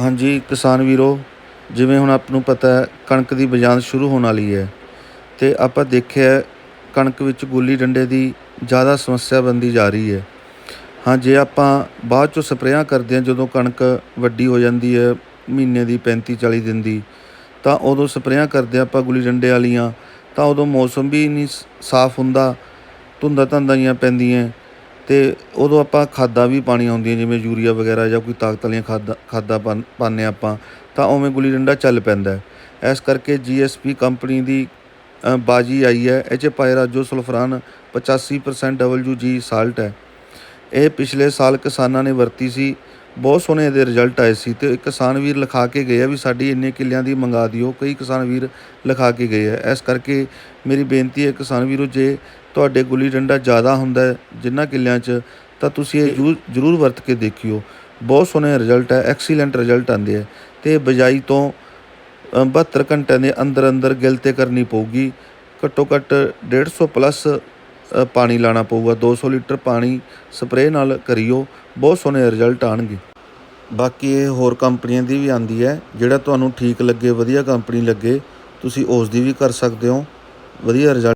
ਹਾਂਜੀ, ਕਿਸਾਨ ਵੀਰੋ, ਜਿਵੇਂ ਹੁਣ ਆਪ ਨੂੰ ਪਤਾ ਹੈ, ਕਣਕ ਦੀ ਬਜਾਂਦ ਸ਼ੁਰੂ ਹੋਣ ਵਾਲੀ ਹੈ ਅਤੇ ਆਪਾਂ ਦੇਖਿਆ ਕਣਕ ਵਿੱਚ ਗੁੱਲੀ ਡੰਡੇ ਦੀ ਜ਼ਿਆਦਾ ਸਮੱਸਿਆ ਬਣਦੀ ਜਾ ਰਹੀ ਹੈ। ਹਾਂ, ਜੇ ਆਪਾਂ ਬਾਅਦ 'ਚੋਂ ਸਪਰੇਆਂ ਕਰਦੇ ਹਾਂ, ਜਦੋਂ ਕਣਕ ਵੱਡੀ ਹੋ ਜਾਂਦੀ ਹੈ, ਮਹੀਨੇ ਦੀ 35 40 ਦਿਨ ਦੀ, ਤਾਂ ਉਦੋਂ ਸਪਰੇਆਂ ਕਰਦੇ ਹਾਂ ਆਪਾਂ ਗੁੱਲੀ ਡੰਡੇ ਵਾਲੀਆਂ, ਤਾਂ ਉਦੋਂ ਮੌਸਮ ਵੀ ਨਹੀਂ ਸ- ਸਾਫ਼ ਹੁੰਦਾ, ਧੁੰਦਾਂ ਧੰਦਾਂ ਪੈਂਦੀਆਂ। ਅਤੇ ਉਦੋਂ ਆਪਾਂ ਖਾਦਾਂ ਵੀ ਪਾਉਣੀਆਂ ਹੁੰਦੀਆਂ, ਜਿਵੇਂ ਯੂਰੀਆ ਵਗੈਰਾ ਜਾਂ ਕੋਈ ਤਾਕਤ ਵਾਲੀਆਂ ਖਾਦਾਂ ਖਾਦਾਂ ਪਾਉ ਪਾਉਂਦੇ ਹਾਂ ਆਪਾਂ, ਤਾਂ ਉਵੇਂ ਗੁੱਲੀ ਡੰਡਾ ਚੱਲ ਪੈਂਦਾ ਇਸ ਕਰਕੇ ਜੀ ਐੱਸ ਪੀ ਕੰਪਨੀ ਦੀ ਬਾਜੀ ਆਈ ਹੈ। ਇਹ 'ਚ ਪਾਇਰਾਜੋ ਸਲਫਰਾਨ 85% ਡਬਲਯੂ ਜੀ ਸਾਲਟ ਹੈ। ਇਹ ਪਿਛਲੇ ਸਾਲ ਕਿਸਾਨਾਂ ਨੇ ਵਰਤੀ ਸੀ। ਬਹੁਤ ਸੋਹਣੇ ਇਹਦੇ ਰਿਜ਼ਲਟ ਆਏ ਸੀ ਤੇ ਕਿਸਾਨ ਵੀਰ ਲਿਖਾ ਕੇ ਗਏ ਆ ਵੀ ਸਾਡੀ ਇੰਨੇ ਕਿੱਲਿਆਂ ਦੀ ਮੰਗਾ ਦਿਓ। ਕਈ ਕਿਸਾਨ ਵੀਰ ਲਿਖਾ ਕੇ ਗਏ ਆ। ਇਸ ਕਰਕੇ ਮੇਰੀ ਬੇਨਤੀ ਹੈ ਕਿਸਾਨ ਵੀਰੋ ਜੇ ਤੁਹਾਡੇ ਗੁੱਲੀ ਡੰਡਾ ਜ਼ਿਆਦਾ ਹੁੰਦਾ ਹੈ ਜਿਨ੍ਹਾਂ ਕਿੱਲਿਆਂ 'ਚ ਤਾਂ ਤੁਸੀਂ ਇਹ ਜ਼ਰੂਰ ਜ਼ਰੂਰ ਵਰਤ ਕੇ ਦੇਖਿਓ। ਬਹੁਤ ਸੋਹਣੇ ਰਿਜ਼ਲਟ ਹੈ ਐਕਸੀਲੈਂਟ ਰਿਜ਼ਲਟ ਆਉਂਦੇ ਆ। ਤੇ ਇਹ ਬਜਾਈ ਤੋਂ ਅ, 72 ਘੰਟਿਆਂ ਦੇ ਅੰਦਰ ਅੰਦਰ ਗਿਲ ਤੇ ਕਰਨੀ ਪਊਗੀ। ਘੱਟੋ ਘੱਟ 150 ਪਲੱਸ ਪਾਣੀ ਲਾਣਾ ਪਊਗਾ। 200 ਲੀਟਰ ਪਾਣੀ ਸਪਰੇਅ ਨਾਲ ਕਰਿਓ। ਬਹੁਤ ਸੋਹਣੇ ਰਿਜ਼ਲਟ ਆਣਗੇ। ਬਾਕੀ ਇਹ ਹੋਰ ਕੰਪਨੀਆਂ ਦੀ ਵੀ ਆਂਦੀ ਹੈ। ਜਿਹੜਾ ਤੁਹਾਨੂੰ ਠੀਕ ਲੱਗੇ, ਵਧੀਆ ਕੰਪਨੀ ਲੱਗੇ, ਤੁਸੀਂ ਉਸ ਦੀ ਵੀ ਕਰ ਸਕਦੇ ਹੋ। ਵਧੀਆ ਰਿਜ਼ਲਟ